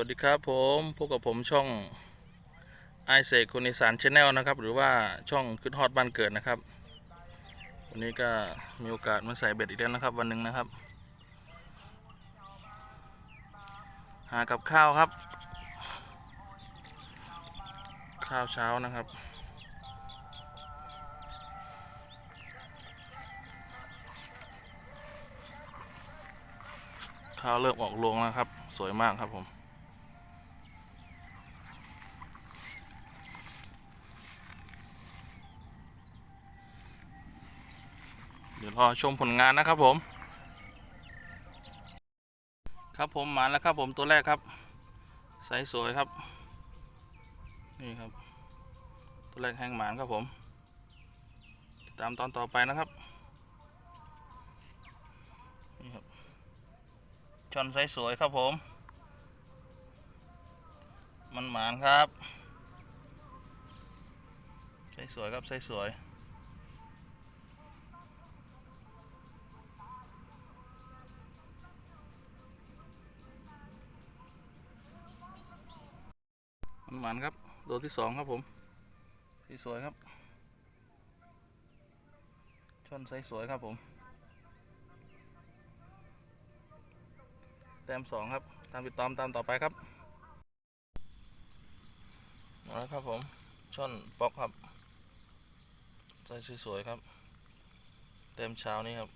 วัสดีครับผมพบกับผมช่องไอเซกคนอีสานชาแนลนะครับ หรือว่าช่องขึ้นฮอตบ้านเกิดนะครับ วันนี้ก็มีโอกาสมาใส่เบ็ดอีกแล้วนะครับ วันหนึ่งนะครับ หากับข้าวครับ ข้าวเช้านะครับข้าวเริ่มออกโรงแล้วครับ สวยมากครับผม ดี๋ยวรอชมผลงานนะครับผม ครับผมมาแล้วครับผมตัวแรกครับไซส์สวยครับ นี่ครับ ตัวแรกแห้งหมานครับผม ติดตามตอนต่อไปนะครับ นี่ครับชอนไซส์สวยครับผม มันหมานครับไซส์สวยครับไซส์สวย หมานครับตัวที่สองครับผมที่สวยครับชนไซส์สวยครับผม แต้มสองครับ ตามติดตามตามต่อไปครับเอาละครับผมช่อนป๊อกครับไซส์สวยๆครับ เต็มเช้านี้ครับ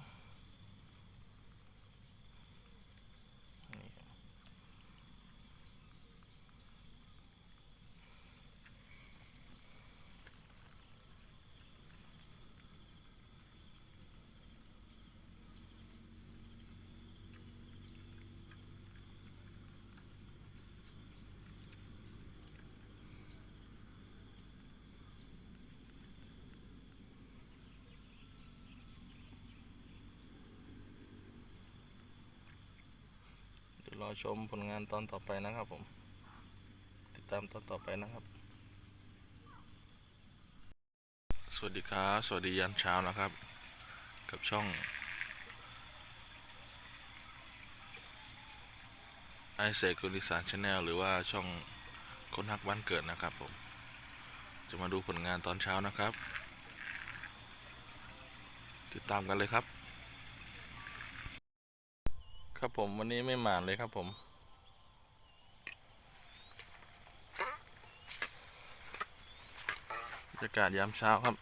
ชมผลงานตอนต่อไปนะครับผม ติดตามตอนต่อไปนะครับ สวัสดีครับสวัสดียามเช้านะครับ กับช่องไอเซกุลิสานชาแนลหรือว่าช่องคนฮักบ้านเกิดนะครับผม จะมาดูผลงานตอนเช้านะครับ ติดตามกันเลยครับ ครับผมวันนี้ไม่หมานเลยครับผม บรรยากาศยามเช้าครับ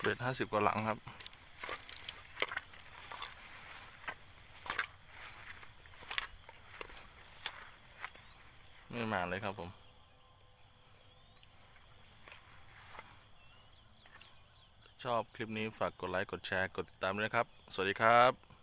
เบ็ดห้าสิบกว่าหลังครับไม่หมานเลยครับผม ชอบคลิปนี้ฝากกดไลค์ กดแชร์ กดติดตามด้วยนะครับ สวัสดีครับ